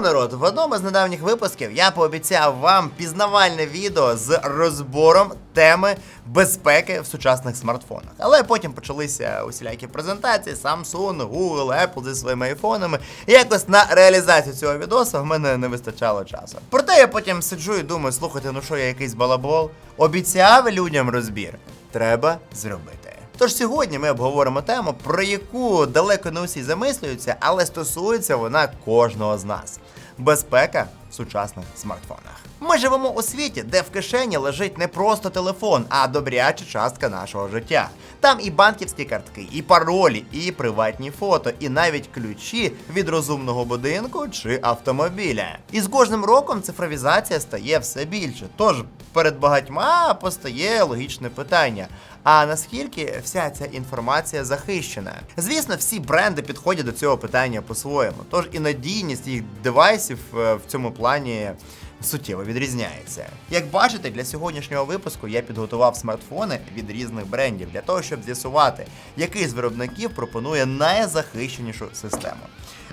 Народ, в одному з недавніх випусків я пообіцяв вам пізнавальне відео з розбором теми безпеки в сучасних смартфонах. Але потім почалися усілякі презентації Samsung, Google, Apple зі своїми айфонами. І якось на реалізацію цього відео в мене не вистачало часу. Проте я потім сиджу і думаю, слухайте, ну що я якийсь балабол? Обіцяв людям розбір. Треба зробити. Тож сьогодні ми обговоримо тему, про яку далеко не усі замислюються, але стосується вона кожного з нас. Безпека в сучасних смартфонах. Ми живемо у світі, де в кишені лежить не просто телефон, а добряча частка нашого життя. Там і банківські картки, і паролі, і приватні фото, і навіть ключі від розумного будинку чи автомобіля. І з кожним роком цифровізація стає все більше. Тож перед багатьма постає логічне питання. А наскільки вся ця інформація захищена? Звісно, всі бренди підходять до цього питання по-своєму. Тож і надійність їх девайсів е, в цьому плані суттєво відрізняється. Як бачите, для сьогоднішнього випуску я підготував смартфони від різних брендів для того, щоб з'ясувати, який з виробників пропонує найзахищенішу систему.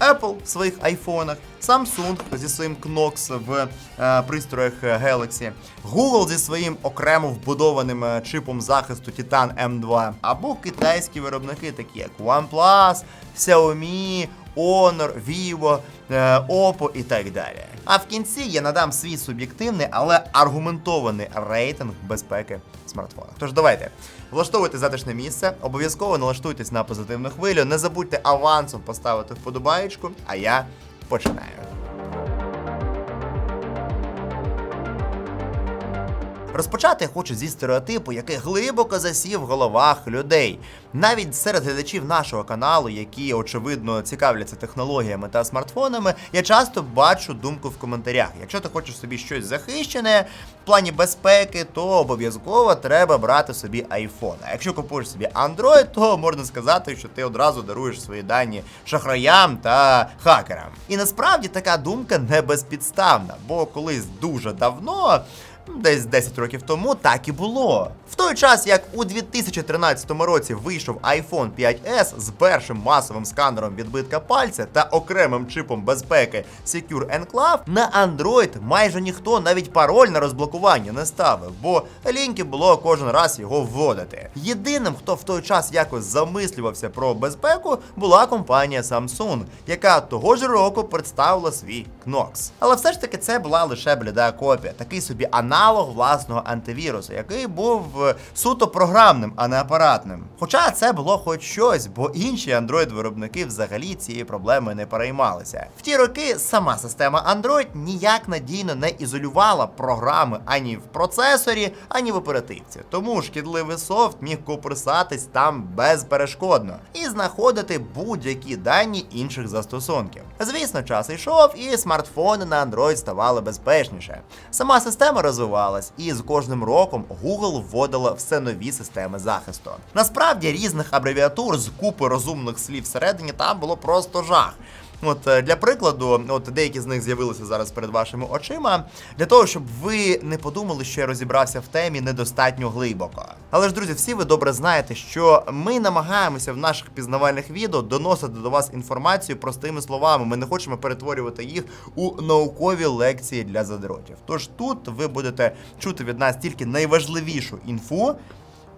Apple в своїх айфонах, Samsung зі своїм Knox в е, пристроях е, Galaxy, Google зі своїм окремо вбудованим е, чипом захисту Titan M2, або китайські виробники, такі як OnePlus, Xiaomi, Honor, Vivo, е, Oppo і так далі. А в кінці я надам свій суб'єктивний, але аргументований рейтинг безпеки смартфона. Тож давайте влаштовуйте затишне місце, обов'язково налаштуйтесь на позитивну хвилю. Не забудьте авансом поставити вподобаєчку, а я починаю. Розпочати хочу зі стереотипу, який глибоко засів в головах людей. Навіть серед глядачів нашого каналу, які очевидно цікавляться технологіями та смартфонами, я часто бачу думку в коментарях. Якщо ти хочеш собі щось захищене в плані безпеки, то обов'язково треба брати собі iPhone. А якщо купуєш собі Android, то можна сказати, що ти одразу даруєш свої дані шахраям та хакерам. І насправді така думка не безпідставна, бо колись дуже давно. Десь 10 років тому так і було. В той час, як у 2013 році вийшов iPhone 5S з першим масовим сканером відбитка пальця та окремим чипом безпеки Secure Enclave, на Android майже ніхто навіть пароль на розблокування не ставив, бо ліньки було кожен раз його вводити. Єдиним, хто в той час якось замислювався про безпеку, була компанія Samsung, яка того ж року представила свій Knox. Але все ж таки це була лише бліда копія, такий собі аналог власного антивірусу, який був е, суто програмним, а не апаратним. Хоча це було хоч щось, бо інші Android-виробники взагалі цієї проблеми не переймалися. В ті роки сама система Android ніяк надійно не ізолювала програми ані в процесорі, ані в оперативці. Тому шкідливий софт міг копирсатись там безперешкодно і знаходити будь-які дані інших застосунків. Звісно, час йшов, і смартфони на Android ставали безпечніше. Сама система розвивалась, і з кожним роком Google вводила все нові системи захисту. Насправді різних абревіатур з купи розумних слів всередині там було просто жах. От е, для прикладу, от деякі з них з'явилися зараз перед вашими очима, для того, щоб ви не подумали, що я розібрався в темі недостатньо глибоко. Але ж, друзі, всі ви добре знаєте, що ми намагаємося в наших пізнавальних відео доносити до вас інформацію простими словами. Ми не хочемо перетворювати їх у наукові лекції для задротів. Тож тут ви будете чути від нас тільки найважливішу інфу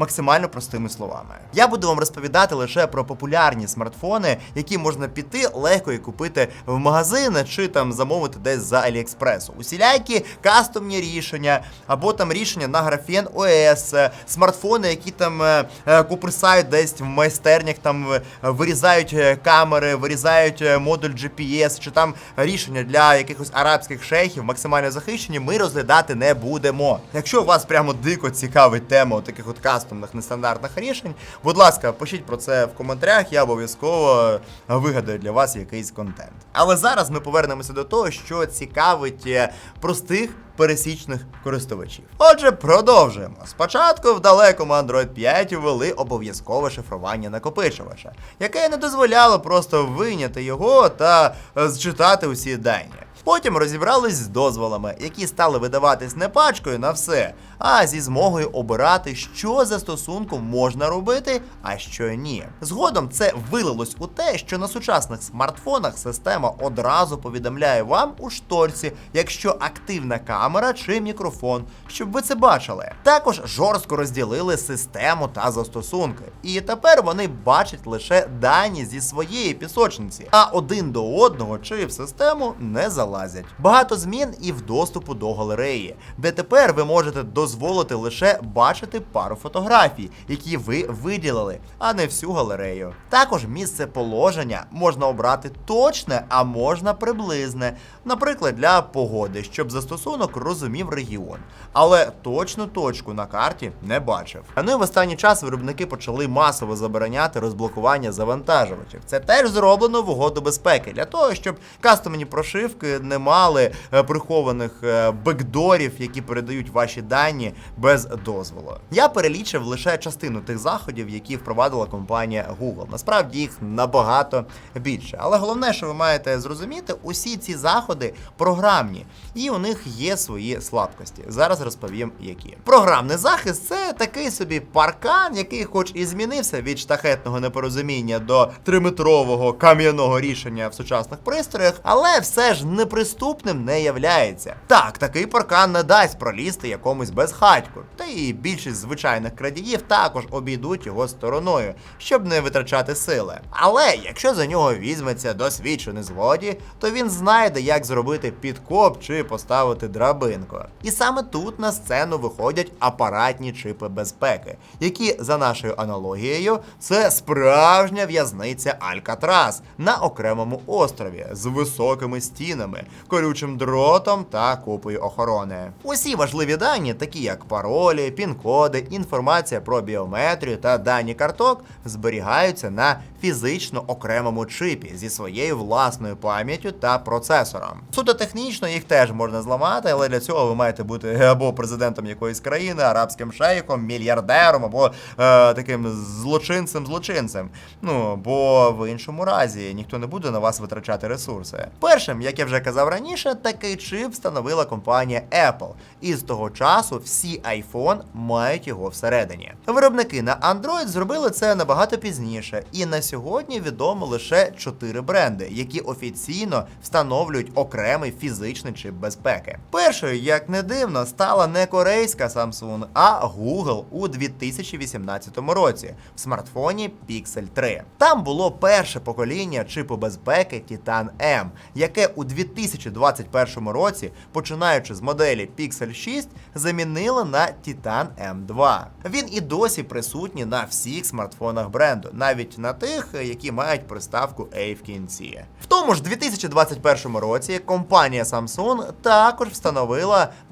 максимально простими словами. Я буду вам розповідати лише про популярні смартфони, які можна піти легко і купити в магазини чи там замовити десь за Аліекспресу. Усілякі кастомні рішення, або там рішення на графен ОС, смартфони, які там е, е, куприсають десь в майстернях, там е, вирізають камери, вирізають модуль GPS, чи там рішення для якихось арабських шейхів максимально захищені, ми розглядати не будемо. Якщо вас прямо дико цікавить тема таких от кастомних нестандартних рішень, будь ласка, пишіть про це в коментарях, я обов'язково вигадаю для вас якийсь контент. Але зараз ми повернемося до того, що цікавить е, простих пересічних користувачів. Отже, продовжуємо. Спочатку в далекому Android 5 ввели обов'язкове шифрування накопичувача, яке не дозволяло просто вийняти його та зчитати усі дані. Потім розібрались з дозволами, які стали видаватись не пачкою на все, а зі змогою обирати, що застосунком можна робити, а що ні. Згодом це вилилось у те, що на сучасних смартфонах система одразу повідомляє вам у шторці, якщо активна камера чи мікрофон, щоб ви це бачили. Також жорстко розділили систему та застосунки, і тепер вони бачать лише дані зі своєї пісочниці, а один до одного чи в систему не залазять. Багато змін і в доступу до галереї, де тепер ви можете дозволити лише бачити пару фотографій, які ви виділили, а не всю галерею. Також місце положення можна обрати точне, а можна приблизне, наприклад, для погоди, щоб застосунок розумів регіон, але точну точку на карті не бачив. А ну і в останній час виробники почали масово забороняти розблокування завантажувачів. Це теж зроблено в угоду безпеки для того, щоб кастомні прошивки не мали е, прихованих е, бекдорів, які передають ваші дані без дозволу. Я перелічив лише частину тих заходів, які впровадила компанія Google. Насправді їх набагато більше. Але головне, що ви маєте зрозуміти, усі ці заходи програмні, і у них є свої слабкості. Зараз розповім, які. Програмний захист це такий собі паркан, який, хоч і змінився від штахетного непорозуміння до триметрового кам'яного рішення в сучасних пристроях, але все ж неприступним не являється. Так, такий паркан не дасть пролізти якомусь безхатьку, та і більшість звичайних крадіїв також обійдуть його стороною, щоб не витрачати сили. Але якщо за нього візьметься досвідчений злодій, то він знайде, як зробити підкоп чи поставити драбинку. І саме тут на сцену виходять апаратні чипи безпеки, які, за нашою аналогією, це справжня в'язниця Алькатрас на окремому острові з високими стінами, колючим дротом та купою охорони. Усі важливі дані, такі як паролі, пін-коди, інформація про біометрію та дані карток, зберігаються на фізично окремому чипі зі своєю власною пам'яттю та процесором. Суто технічно їх теж можна зламати, але для цього ви маєте бути або президентом якоїсь країни, арабським шейхом, мільярдером, або е, таким злочинцем-злочинцем. Ну бо в іншому разі ніхто не буде на вас витрачати ресурси. Першим, як я вже казав раніше, такий чип встановила компанія Apple, і з того часу всі iPhone мають його всередині. Виробники на Android зробили це набагато пізніше, і на сьогодні відомо лише 4 бренди, які офіційно встановлюють окремий фізичний чип безпеки. Першою, як не дивно, стала не корейська Samsung, а Google у 2018 році в смартфоні Pixel 3. Там було перше покоління чипу безпеки Titan M, яке у 2021 році, починаючи з моделі Pixel 6, замінило на Titan M2. Він і досі присутній на всіх смартфонах бренду, навіть на тих, які мають приставку A в кінці. В тому ж 2021 році компанія Samsung також встановила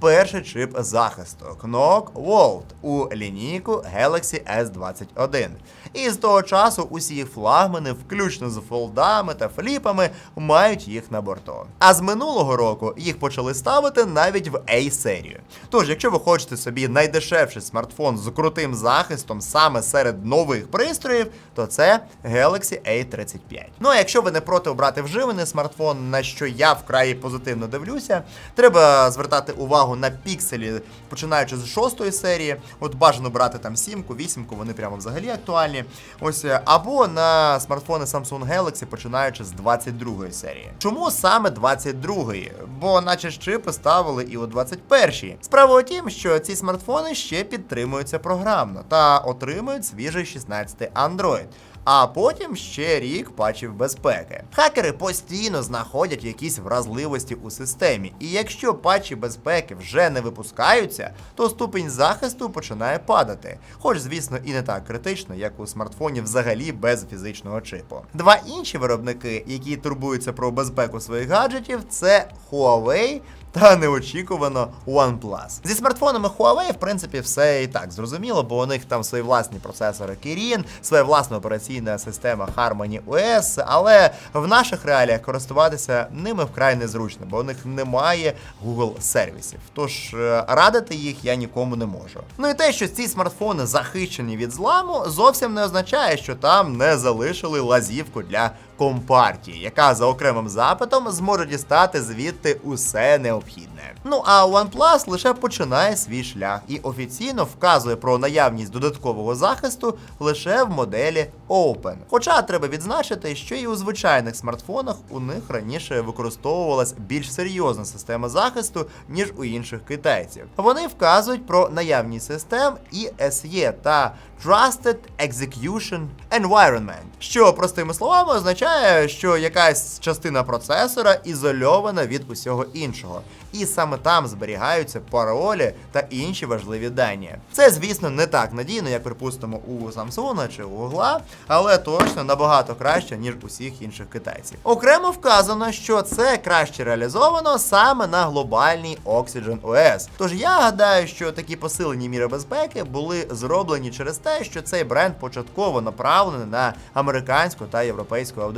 перший чип захисту Knock Vault у лінійку Galaxy S21. І з того часу усі флагмани, включно з фолдами та фліпами, мають їх на борту. А з минулого року їх почали ставити навіть в A-серію. Тож, якщо ви хочете собі найдешевший смартфон з крутим захистом саме серед нових пристроїв, то це Galaxy A35. Ну а якщо ви не проти обрати вживаний смартфон, на що я вкрай позитивно дивлюся, треба звертати увагу на пікселі, починаючи з шостої серії. От бажано брати там сімку, вісімку, вони прямо взагалі актуальні. Ось е, або на смартфони Samsung Galaxy, починаючи з 22 серії. Чому саме 22? Бо наче ж чипи ставили і у 21-й. Справа у тім, що ці смартфони ще підтримуються програмно та отримують свіжий 16 Android. А потім ще рік патчів безпеки. Хакери постійно знаходять якісь вразливості у системі, і якщо патчі безпеки вже не випускаються, то ступінь захисту починає падати. Хоч, звісно, і не так критично, як у смартфоні взагалі без фізичного чипу. Два інші виробники, які турбуються про безпеку своїх гаджетів, це Huawei та неочікувано OnePlus. Зі смартфонами Huawei, в принципі, все і так зрозуміло, бо у них там свої власні процесори Kirin, своя власна операційна система Harmony OS, але в наших реаліях користуватися ними вкрай незручно, бо у них немає Google сервісів. Тож е, радити їх я нікому не можу. Ну і те, що ці смартфони захищені від зламу, зовсім не означає, що там не залишили лазівку для компартії, яка за окремим запитом зможе дістати звідти усе необхідне. Ну а OnePlus лише починає свій шлях і офіційно вказує про наявність додаткового захисту лише в моделі Open. Хоча треба відзначити, що і у звичайних смартфонах у них раніше використовувалась більш серйозна система захисту, ніж у інших китайців. Вони вказують про наявність систем ESE та Trusted Execution Environment, що простими словами означає, що якась частина процесора ізольована від усього іншого, і саме там зберігаються паролі та інші важливі дані. Це, звісно, не так надійно, як припустимо у Samsung чи у Google, але точно набагато краще, ніж усіх інших китайців. Окремо вказано, що це краще реалізовано саме на глобальній Oxygen OS. Тож я гадаю, що такі посилені міри безпеки були зроблені через те, що цей бренд початково направлений на американську та європейську аудиторію.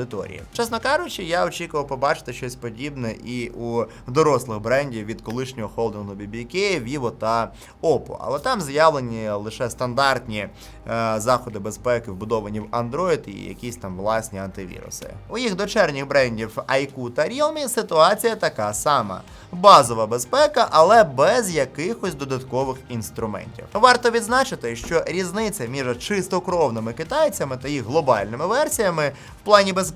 Чесно кажучи, я очікував побачити щось подібне і у дорослих брендів від колишнього холдингу BBK, Vivo та Oppo. Але там з'явлені лише стандартні е, заходи безпеки, вбудовані в Android і якісь там власні антивіруси. У їх дочерніх брендів iQOO та Realme ситуація така сама. Базова безпека, але без якихось додаткових інструментів. Варто відзначити, що різниця між чистокровними китайцями та їх глобальними версіями в плані безпеки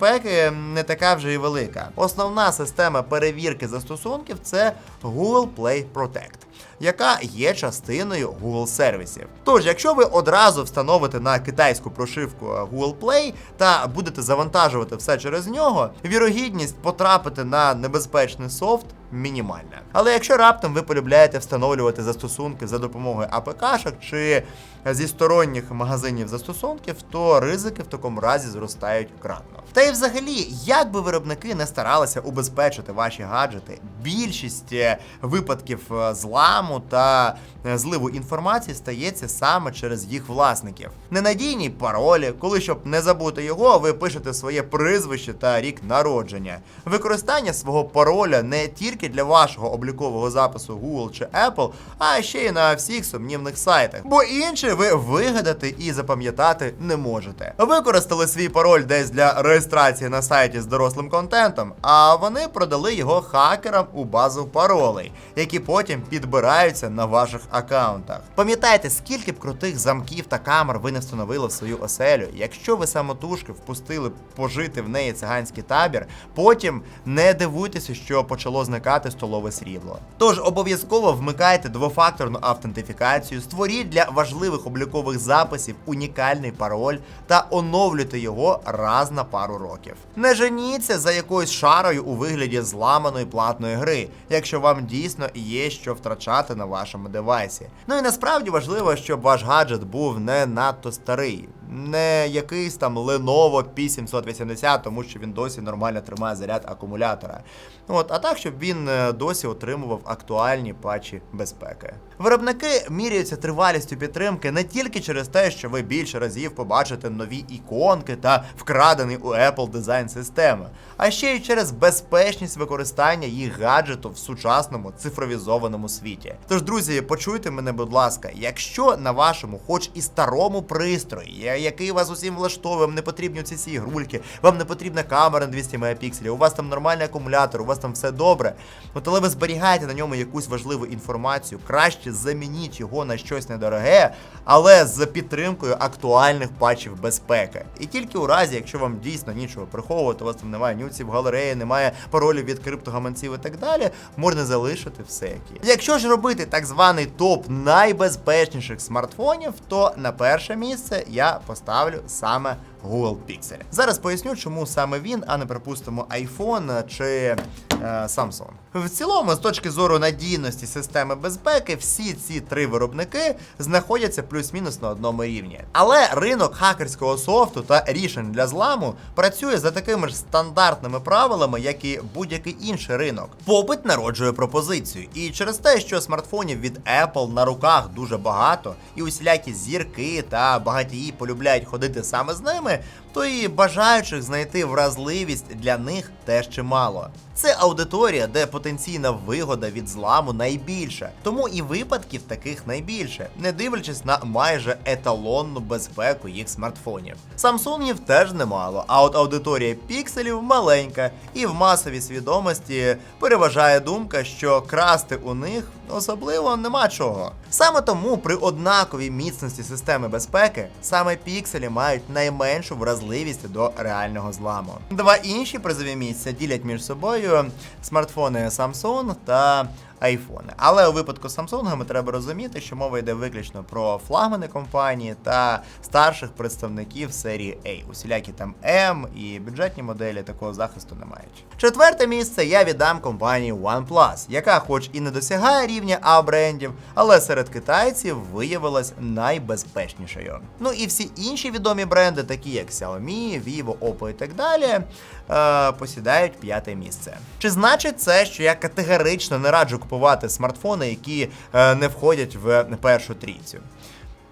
не така вже і велика. Основна система перевірки застосунків це Google Play Protect. Яка є частиною Google сервісів. Тож, якщо ви одразу встановите на китайську прошивку Google Play та будете завантажувати все через нього, вірогідність потрапити на небезпечний софт мінімальна. Але якщо раптом ви полюбляєте встановлювати застосунки за допомогою АПК-шок чи зі сторонніх магазинів застосунків, то ризики в такому разі зростають кратно. Та й взагалі, як би виробники не старалися убезпечити ваші гаджети, більшість е, випадків е, зламу та е, зливу інформації стається саме через їх власників. Ненадійні паролі, коли щоб не забути його, ви пишете своє прізвище та рік народження. Використання свого пароля не тільки для вашого облікового запису Google чи Apple, а ще й на всіх сумнівних сайтах. Бо інше ви вигадати і запам'ятати не можете. Використали свій пароль десь для реєстрації на сайті з дорослим контентом, а вони продали його хакерам у базу паролей, які потім підбираються на ваших аккаунтах. Пам'ятайте, скільки б крутих замків та камер ви не встановили в свою оселю, якщо ви самотужки впустили пожити в неї циганський табір, потім не дивуйтеся, що почало зникати столове срібло. Тож обов'язково вмикайте двофакторну автентифікацію, створіть для важливих облікових записів унікальний пароль та оновлюйте його раз на пару років. Не женіться за якоюсь шарою у вигляді зламаної платної гри, якщо вам дійсно є що втрачати на вашому девайсі. Ну і насправді важливо, щоб ваш гаджет був не надто старий. Не якийсь там Lenovo P780, тому що він досі нормально тримає заряд акумулятора. От, а так, щоб він е, досі отримував актуальні патчі безпеки. Виробники міряються тривалістю підтримки не тільки через те, що ви більше разів побачите нові іконки та вкрадений у Apple дизайн системи, а ще й через безпечність використання їх гаджету в сучасному цифровізованому світі. Тож, друзі, почуйте мене, будь ласка, якщо на вашому, хоч і старому пристрої, який вас усім влаштовує, вам не потрібні ці всі ігрульки, вам не потрібна камера на 200 мегапікселів, у вас там нормальний акумулятор, у вас там все добре. От але ви зберігаєте на ньому якусь важливу інформацію, краще замініть його на щось недороге, але з підтримкою актуальних патчів безпеки. І тільки у разі, якщо вам дійсно нічого приховувати, у вас там немає нюців галереї, немає паролів від криптогаманців і так далі, можна залишити все як є. Якщо ж робити так званий топ найбезпечніших смартфонів, то на перше місце я поставлю саме Google Pixel. Зараз поясню, чому саме він, а не припустимо iPhone чи Samsung. В цілому, з точки зору надійності системи безпеки, всі ці три виробники знаходяться плюс-мінус на одному рівні. Але ринок хакерського софту та рішень для зламу працює за такими ж стандартними правилами, як і будь-який інший ринок. Попит народжує пропозицію, і через те, що смартфонів від Apple на руках дуже багато, і усілякі зірки та багатії полюбляють ходити саме з ними, то і бажаючих знайти вразливість для них теж чимало. Це аудиторія, де потенційна вигода від зламу найбільша. Тому і випадків таких найбільше, не дивлячись на майже еталонну безпеку їх смартфонів. Самсунгів теж немало, а от аудиторія пікселів маленька, і в масовій свідомості переважає думка, що красти у них особливо нема чого. Саме тому при однаковій міцності системи безпеки саме пікселі мають найменшу вразливість до реального зламу. Два інші призові місця ділять між собою смартфони Samsung та айфони. Але у випадку з Samsung треба розуміти, що мова йде виключно про флагмани компанії та старших представників серії A. Усілякі там M і бюджетні моделі такого захисту не мають. Четверте місце я віддам компанії OnePlus, яка, хоч і не досягає рівня А-брендів, але серед китайців виявилась найбезпечнішою. Ну і всі інші відомі бренди, такі як Xiaomi, Vivo, Oppo і так далі, е, посідають п'яте місце. Чи значить це, що я категорично не раджу купувати смартфони, які е, не входять в першу трійцю?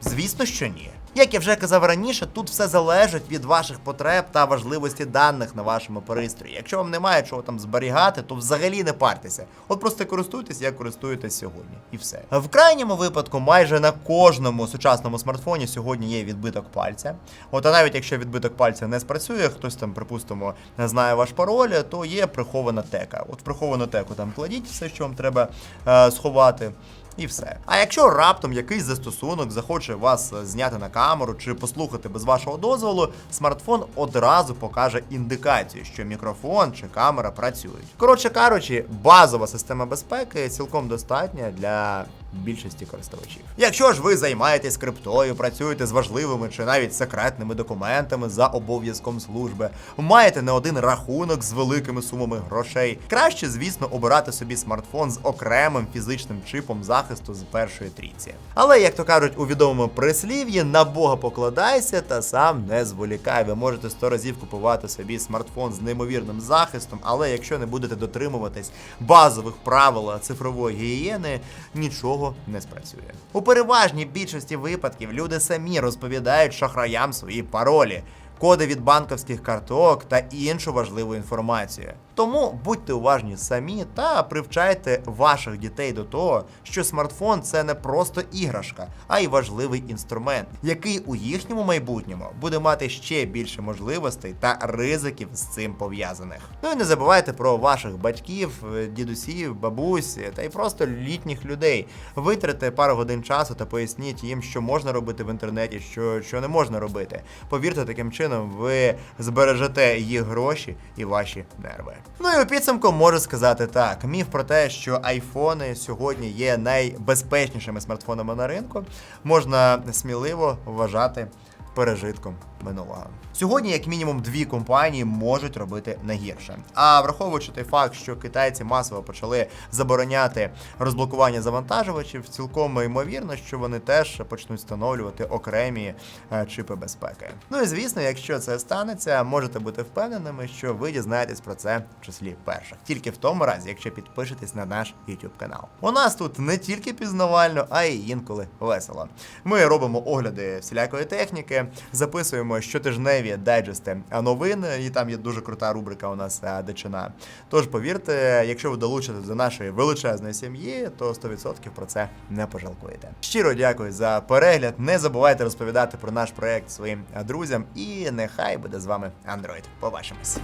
Звісно, що ні. Як я вже казав раніше, тут все залежить від ваших потреб та важливості даних на вашому пристрої. Якщо вам немає чого там зберігати, то взагалі не партеся. От просто користуйтесь, як користуєтесь сьогодні, і все. В крайньому випадку, майже на кожному сучасному смартфоні сьогодні є відбиток пальця. От а навіть якщо відбиток пальця не спрацює, хтось там, припустимо, не знає ваш пароль, то є прихована тека. От в приховану теку там кладіть все, що вам треба е, сховати. І все. А якщо раптом якийсь застосунок захоче вас е, зняти на камеру чи послухати без вашого дозволу, смартфон одразу покаже індикацію, що мікрофон чи камера працюють. Коротше кажучи, базова система безпеки цілком достатня для більшості користувачів. Якщо ж ви займаєтесь криптою, працюєте з важливими чи навіть секретними документами за обов'язком служби, маєте не один рахунок з великими сумами грошей, краще, звісно, обирати собі смартфон з окремим фізичним чипом захисту з першої трійці. Але, як то кажуть у відомому прислів'ї, на Бога покладайся та сам не зволікай. Ви можете сто разів купувати собі смартфон з неймовірним захистом, але якщо не будете дотримуватись базових правил цифрової гігієни, нічого не спрацює. У переважній більшості випадків люди самі розповідають шахраям свої паролі. Коди від банківських карток та іншу важливу інформацію. Тому будьте уважні самі та привчайте ваших дітей до того, що смартфон це не просто іграшка, а й важливий інструмент, який у їхньому майбутньому буде мати ще більше можливостей та ризиків з цим пов'язаних. Ну і не забувайте про ваших батьків, дідусів, бабусь та й просто літніх людей. Витратьте пару годин часу та поясніть їм, що можна робити в інтернеті, що, що не можна робити. Повірте, таким чином ви збережете їх гроші і ваші нерви. Ну і у підсумку можу сказати так: міф про те, що айфони сьогодні є найбезпечнішими смартфонами на ринку, можна сміливо вважати пережитком минулого. Сьогодні, як мінімум, дві компанії можуть робити не гірше. А враховуючи той факт, що китайці масово почали забороняти розблокування завантажувачів, цілком ймовірно, що вони теж почнуть встановлювати окремі е, чипи безпеки. Ну і звісно, якщо це станеться, можете бути впевненими, що ви дізнаєтесь про це в числі перших, тільки в тому разі, якщо підпишетесь на наш YouTube канал. У нас тут не тільки пізнавально, а й інколи весело. Ми робимо огляди всілякої техніки, записуємо щотижневі дайджести новин, і там є дуже крута рубрика у нас е, дичина. Тож повірте, якщо ви долучитесь до нашої величезної сім'ї, то 100% про це не пожалкуєте. Щиро дякую за перегляд. Не забувайте розповідати про наш проект своїм друзям, і нехай буде з вами Android. Побачимось.